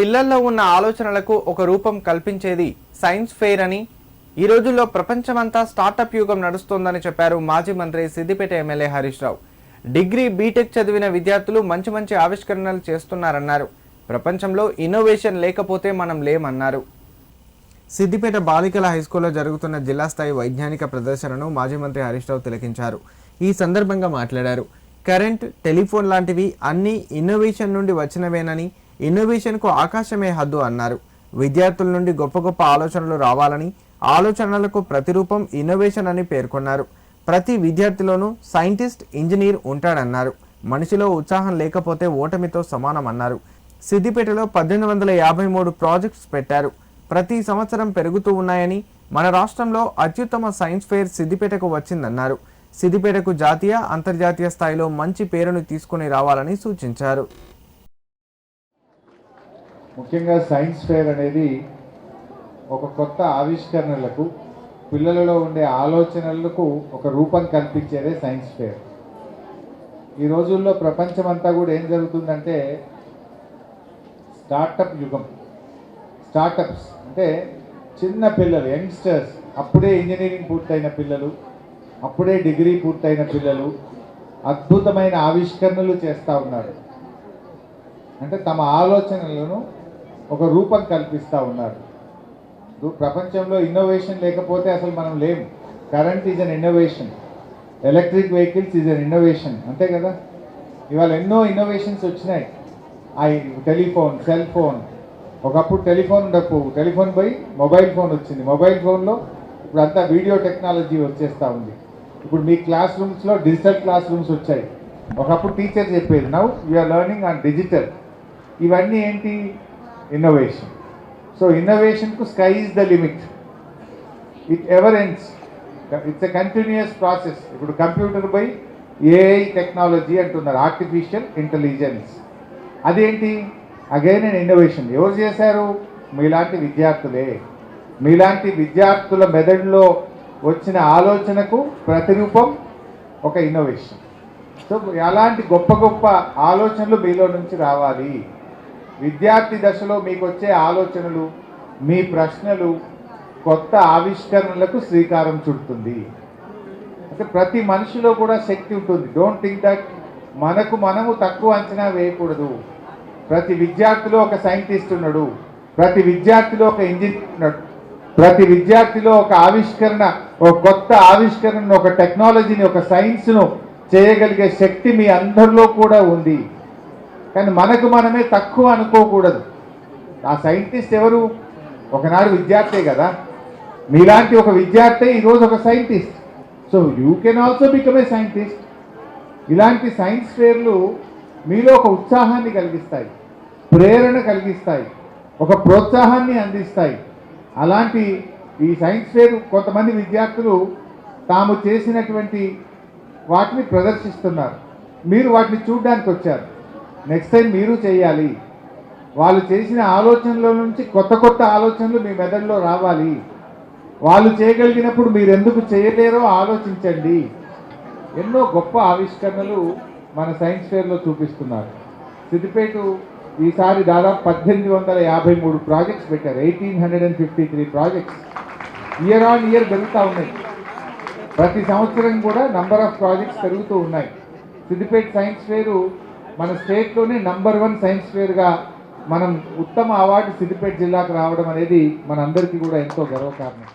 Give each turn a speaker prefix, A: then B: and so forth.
A: పిల్లల్లో ఉన్న ఆలోచనలకు ఒక రూపం కల్పించేది సైన్స్ ఫెయిర్ అని. ఈ రోజుల్లో ప్రపంచమంతా స్టార్టప్ యుగం నడుస్తోందని చెప్పారు మాజీ మంత్రి Siddipet MLA Harish Rao. Degree BTech చదివిన విద్యార్థులు మంచి మంచి ఆవిష్కరణలు చేస్తున్నారన్నారు. ప్రపంచంలో ఇన్నోవేషన్ లేకపోతే మనం లేమన్నారు. సిద్దిపేట బాలికల హైస్కూల్లో జరుగుతున్న జిల్లా స్థాయి వైజ్ఞానిక ప్రదర్శనను మాజీ మంత్రి హరీష్ రావు తిలకించారు. ఈ సందర్భంగా మాట్లాడారు. కరెంట్ టెలిఫోన్ లాంటివి అన్ని ఇన్నోవేషన్ నుండి వచ్చినవేనని ఇన్నోవేషన్కు ఆకాశమే హద్దు అన్నారు. విద్యార్థుల నుండి గొప్ప గొప్ప ఆలోచనలు రావాలని ఆలోచనలకు ప్రతిరూపం ఇన్నోవేషన్ అని పేర్కొన్నారు. ప్రతి విద్యార్థిలోనూ సైంటిస్ట్ ఇంజనీర్ ఉంటాడన్నారు. మనిషిలో ఉత్సాహం లేకపోతే ఓటమితో సమానమన్నారు సిద్దిపేటలో పద్దెనిమిది వందల యాభై మూడు ప్రాజెక్ట్స్ పెట్టారు. ప్రతి సంవత్సరం పెరుగుతూ ఉన్నాయని మన రాష్ట్రంలో అత్యుత్తమ సైన్స్ ఫెయిర్ సిద్దిపేటకు వచ్చిందన్నారు. సిద్దిపేటకు జాతీయ అంతర్జాతీయ స్థాయిలో మంచి పేరును తీసుకుని రావాలని సూచించారు.
B: ముఖ్యంగా సైన్స్ ఫేర్ అనేది ఒక కొత్త ఆవిష్కరణలకు పిల్లలలో ఉండే ఆలోచనలకు ఒక రూపం కల్పించేదే సైన్స్ ఫేర్ ఈ రోజుల్లో ప్రపంచమంతా కూడా ఏం జరుగుతుందంటే స్టార్టప్ యుగం. స్టార్టప్స్ అంటే చిన్న పిల్లలు యంగ్స్టర్స్. అప్పుడే ఇంజనీరింగ్ పూర్తయిన పిల్లలు అప్పుడే డిగ్రీ పూర్తయిన పిల్లలు అద్భుతమైన ఆవిష్కరణలు చేస్తూ ఉన్నారు. అంటే తమ ఆలోచనలను ఒక రూపం కల్పిస్తూ ఉన్నారు. ప్రపంచంలో ఇన్నోవేషన్ లేకపోతే అసలు మనం లేము current is an innovation electric vehicles is an innovation అంతే కదా? ఇవాళ ఎన్నో ఇన్నోవేషన్స్ వచ్చినాయి. ఆ టెలిఫోన్ సెల్ ఫోన్. ఒకప్పుడు టెలిఫోన్ ఉండకపోవు. టెలిఫోన్ పోయి మొబైల్ ఫోన్ వచ్చింది. మొబైల్ ఫోన్లో ఇప్పుడు అంతా వీడియో టెక్నాలజీ వచ్చేస్తూ ఉంది. ఇప్పుడు మీ క్లాస్ రూమ్స్లో డిజిటల్ క్లాస్ రూమ్స్ వచ్చాయి. ఒకప్పుడు టీచర్ చెప్పేది now you're learning on digital ఇవన్నీ ఏంటి? Innovation so ఇన్నోవేషన్కు sky is the limit it ever ends it's a continuous process ఇప్పుడు కంప్యూటర్ బై ఏఐ టెక్నాలజీ అంటున్నారు. ఆర్టిఫిషియల్ ఇంటెలిజెన్స్ అదేంటి? అగైన్ అండ్ ఇన్నోవేషన్ ఎవరు చేశారు? మీలాంటి విద్యార్థులే. మీలాంటి విద్యార్థుల మెదడులో వచ్చిన ఆలోచనకు ప్రతిరూపం ఒక ఇన్నోవేషన్ సో అలాంటి గొప్ప గొప్ప ఆలోచనలు మీలో నుంచి రావాలి. విద్యార్థి దశలో మీకు వచ్చే ఆలోచనలు మీ ప్రశ్నలు కొత్త ఆవిష్కరణలకు శ్రీకారం చుడుతుంది. అంటే ప్రతి మనిషిలో కూడా శక్తి ఉంటుంది. డోంట్ థింక్ దట్ మనకు మనము తక్కువ అంచనా వేయకూడదు. ప్రతి విద్యార్థిలో ఒక సైంటిస్ట్ ఉన్నాడు. ప్రతి విద్యార్థిలో ఒక ఇంజనీర్ ఉన్నాడు. ప్రతి విద్యార్థిలో ఒక ఆవిష్కరణ ఒక కొత్త ఆవిష్కరణ ఒక టెక్నాలజీని ఒక సైన్స్ను చేయగలిగే శక్తి మీ అందరిలో కూడా ఉంది. కానీ మనకు మనమే తక్కువ అనుకోకూడదు. ఆ సైంటిస్ట్ ఎవరు? ఒకనాడు విద్యార్థే కదా. మీలాంటి ఒక విద్యార్థి ఈరోజు ఒక scientist. So you can also become a scientist. ఇలాంటి సైన్స్ ఫేర్లు మీలో ఒక ఉత్సాహాన్ని కలిగిస్తాయి ప్రేరణ కలిగిస్తాయి ఒక ప్రోత్సాహాన్ని అందిస్తాయి. అలాంటి ఈ సైన్స్ ఫేర్ కొంతమంది విద్యార్థులు తాము చేసినటువంటి వాటిని ప్రదర్శిస్తున్నారు. మీరు వాటిని చూడడానికి వచ్చారు నెక్స్ట్ టైం మీరు చేయాలి. వాళ్ళు చేసిన ఆలోచనల నుంచి కొత్త కొత్త ఆలోచనలు మీ మెదడులో రావాలి. వాళ్ళు చేయగలిగినప్పుడు మీరు ఎందుకు చేయలేరో ఆలోచించండి. ఎన్నో గొప్ప ఆవిష్కరణలు మన సైన్స్ ఫేర్లో చూపిస్తున్నారు. సిద్దిపేట ఈసారి దాదాపు పద్దెనిమిది వందల యాభై మూడు ప్రాజెక్ట్స్ పెట్టారు. Eighteen hundred and fifty three projects. Year on year పెరుగుతూ ఉన్నాయి. ప్రతి సంవత్సరం కూడా నంబర్ ఆఫ్ ప్రాజెక్ట్స్ పెరుగుతూ ఉన్నాయి. సిద్దిపేట సైన్స్ ఫేరు మన స్టేట్లోనే నంబర్ వన్ సైన్స్ ఫేర్గా మనం ఉత్తమ అవార్డు సిద్దిపేట జిల్లాకు రావడం అనేది మనందరికీ కూడా ఎంతో గర్వకారణం.